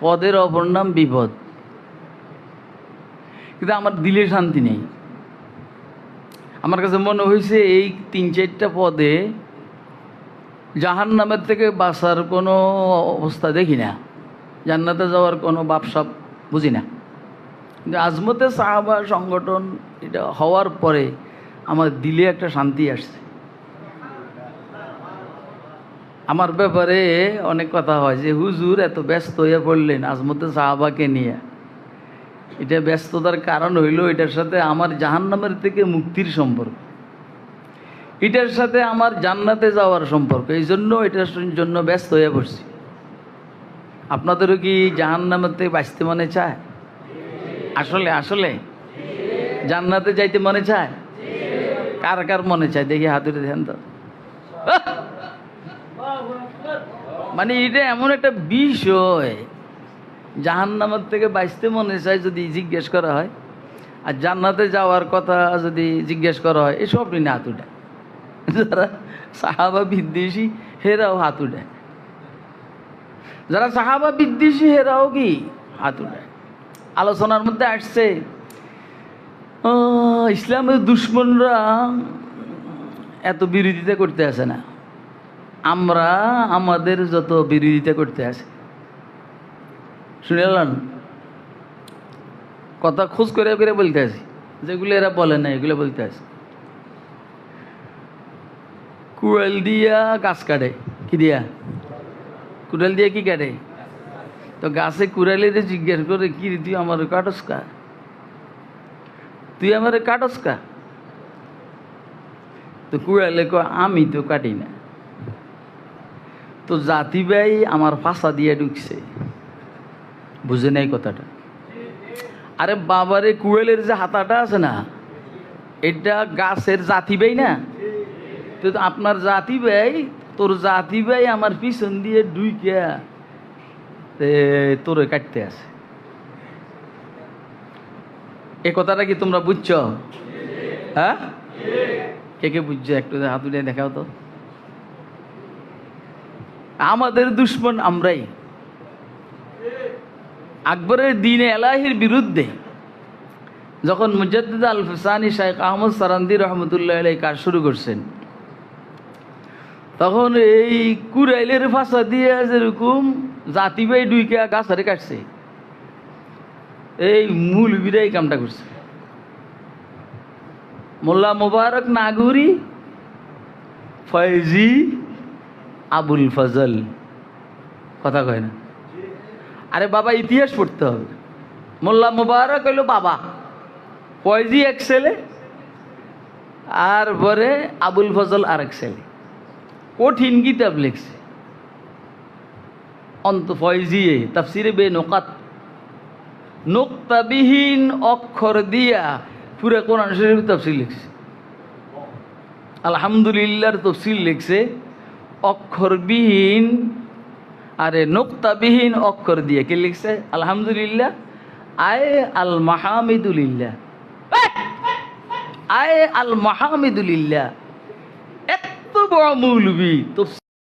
পদের অপর নাম বিপদ। কিন্তু আমার দিলে শান্তি নেই। আমার কাছে মনে হয়েছে এই তিন চারটা পদে জাহান নামের থেকে বাঁচার কোনো অবস্থা দেখি না। জান্নাতে যাওয়ার কোনো বাপসাপ বুঝি না। কিন্তু আজমতে সাহাবা সংগঠন এটা হওয়ার পরে আমার দিলে একটা শান্তি আসছে। আমার ব্যাপারে অনেক কথা হয় যে, হুজুর, এত ব্যস্ত হয়ে পড়লেন আজমতে সাহাবাকে নিয়ে। এটা ব্যস্ততার কারণ হইল এটার সাথে আমার জাহান্নামের থেকে মুক্তির সম্পর্ক। এটার সাথে আমার জান্নাতে যাওয়ার সম্পর্ক এই জন্য এটার জন্য ব্যস্ত হয়ে পড়ছি। আপনাদেরও কি জাহান্নামের থেকে বাঁচতে মনে চায়? আসলে আসলে? জান্নাতে যাইতে মনে চায়? কার কার মনে চায়? দেখি হাতুড়ে ধ্যান তো! মানে এটা এমন একটা বিষয়, জাহান্নামের থেকে বাঁচতে মনে চায় যদি জিজ্ঞেস করা হয়। আর জান্নাতে যাওয়ার কথা যদি জিজ্ঞেস করা হয় এসব নিয়ে হাত উঠায়। যারা সাহাবা বিদ্বেষী, হেরাও হাত উঠায়। যারা সাহাবা বিদ্বেষী, হেরাও কি হাত উঠায়। আলোচনার মধ্যে আসছে ইসলামের দুশ্মনরা এত বিরোধিতা করতে আসে না। আমরা আমাদের যত বিরোধিতা করতে আসে শুনেলেন? কথা খোঁজ করে করে বলতে আসি যেগুলো এরা বলে না, এগুলো বলতে আসি কুড়াল দিয়া গাছ কাটে। কি দিয়া? কুড়াল দিয়া কি কাটে? তো গাছে কুড়ালে যে জিজ্ঞেস করে, কি তুই আমার কাটস কা? তুই আমার কাটস কা? তো কুড়ালে আমি তো কাটি না। তো জাতি ভাই আমার ফাঁসা দিয়ে ঢুকছে। বুঝে নাই কথাটা। আরে বাবারে কুড়েলের যে হাতাটা আছে না, এটা গাছের জাতি ভাই না? তো আপনার জাতি ভাই তোর জাতি ভাই আমার পিছন দিয়ে ডুইকিয়া তে তোরে কাটতে আছে। এ কথাটা কি তোমরা বুঝছ? হ্যাঁ? কে কে বুঝছ? একটু হাত উঠে দেখাও তো। আমাদের দুশ্মন আমরাই। আকবরের দিনে এলাহির বিরুদ্ধে যখন মুজাদ্দিদ আল ফসানি শাইখ আহমদ সারান্দি রহমতুল্লাহ আলাই কাজ শুরু করছেন, তখন এই কুরাইলের ভাষা দিয়ে যেরকম জাতি বাই ডুইকে গাছারে কাটছে, এই মূল বিরাই কামটা করছে। মোল্লা মোবারক নাগুরি, ফয়জি আবুল ফজল। কথা কয় না? আরে বাবা, ইতিহাস পড়তে হবে। মোল্লা মোবারক হইল বাবা। ফয়জি এক ছেলে? আর পরে আবুল ফজল আর এক ছেলে। কঠিন কিতাব লিখছে। অন্ত ফয়জিয়ে, তাফসিরে বে নোকাত। নোক্তাবিহীন অক্ষর দিয়া পুরা কোরআন শরীফ তফসিল লিখছে। আলহামদুলিল্লাহর তফসিল লিখছে। অক্ষরবিহীন, আরে নোক্তাবিহীন অক্ষর দিয়ে। কি লিখছে? আলহামদুলিল্লাহ। আয় আল মাহামিদুলিল্লাহ আয় আল মাহামিদুলিল্লাহ এত বড় মৌলবি। তফসিল